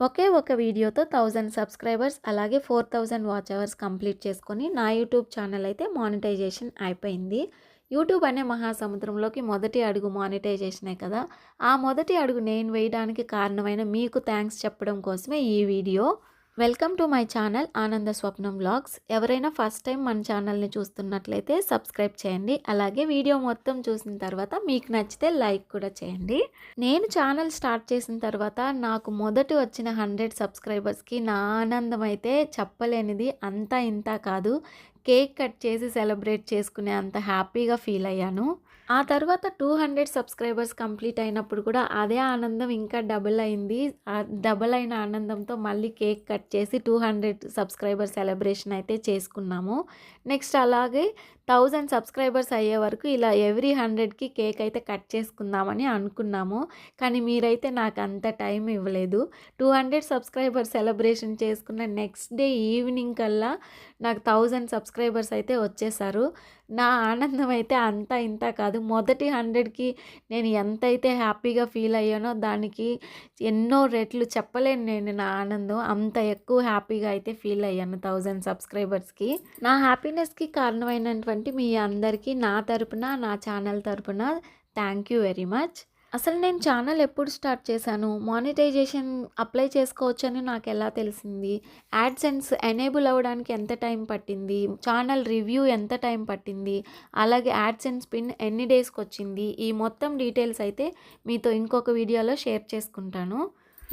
ఒకే ఒక వీడియోతో thousand subscribers అలాగే four thousand watch hours complete చేసుకొని నా యూట్యూబ్ ఛానల్ అయితే మానిటైజేషన్ అయిపోయింది. యూట్యూబ్ అనే మహాసముద్రంలోకి మొదటి అడుగు మానిటైజేషనే కదా. ఆ మొదటి అడుగు నేను వేయడానికి కారణమైన మీకు థ్యాంక్స్ చెప్పడం కోసమే ఈ video. Welcome to my channel Ananda Swapnam vlogs. ఎవరైనా ఫస్ట్ టైం మన ఛానల్ని చూస్తున్నట్లయితే సబ్స్క్రైబ్ చేయండి. అలాగే వీడియో మొత్తం చూసిన తర్వాత మీకు నచ్చితే లైక్ కూడా చేయండి. నేను ఛానల్ స్టార్ట్ చేసిన తర్వాత నాకు మొదటి వచ్చిన హండ్రెడ్ సబ్స్క్రైబర్స్కి నా ఆనందం అయితే చెప్పలేనిది అంతా ఇంత కాదు. కేక్ కట్ చేసి సెలబ్రేట్ చేసుకునే అంత హ్యాపీగా ఫీల్ అయ్యాను. ఆ తర్వాత టూ హండ్రెడ్ సబ్స్క్రైబర్స్ కంప్లీట్ అయినప్పుడు కూడా అదే ఆనందం ఇంకా డబుల్ అయింది. డబుల్ అయిన ఆనందంతో మళ్ళీ కేక్ కట్ చేసి టూ హండ్రెడ్ సబ్స్క్రైబర్ సెలబ్రేషన్ అయితే చేసుకున్నాము. నెక్స్ట్ అలాగే థౌజండ్ సబ్స్క్రైబర్స్ అయ్యే వరకు ఇలా ఎవ్రీ హండ్రెడ్కి కేక్ అయితే కట్ చేసుకుందామని అనుకున్నాము. కానీ మీరైతే నాకు అంత టైం ఇవ్వలేదు. టూ హండ్రెడ్ సబ్స్క్రైబర్ సెలబ్రేషన్ చేసుకున్న నెక్స్ట్ డే ఈవినింగ్ కల్లా నాకు థౌజండ్ సబ్స్క్రైబర్స్ అయితే వచ్చేసారు. నా ఆనందం అయితే అంత ఇంత కాదు. మొదటి హండ్రెడ్కి నేను ఎంతైతే హ్యాపీగా ఫీల్ అయ్యానో దానికి ఎన్నో రెట్లు చెప్పలేను నేను నా ఆనందం. అంత ఎక్కువ హ్యాపీగా అయితే ఫీల్ అయ్యాను థౌజండ్ సబ్స్క్రైబర్స్కి. నా హ్యాపీనెస్కి కారణమైనటువంటి మీ అందరికీ నా తరపున నా ఛానల్ తరపున థ్యాంక్ యూ వెరీ మచ్. అసలు నేను ఛానల్ ఎప్పుడు స్టార్ట్ చేశాను? మానిటైజేషన్ అప్లై చేసుకోవచ్చని నాకు ఎలా తెలిసింది? యాడ్సెన్స్ ఎనేబుల్ అవ్వడానికి ఎంత టైం పట్టింది? ఛానల్ రివ్యూ ఎంత టైం పట్టింది? అలాగే యాడ్సెన్స్ పిన్ ఎన్ని డేస్కి వచ్చింది ఈ మొత్తం డీటెయిల్స్ అయితే మీతో ఇంకొక వీడియోలో షేర్ చేసుకుంటాను.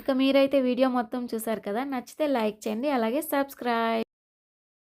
ఇక మీరైతే వీడియో మొత్తం చూసారు కదా? నచ్చితే లైక్ చేయండి అలాగే సబ్స్క్రైబ్.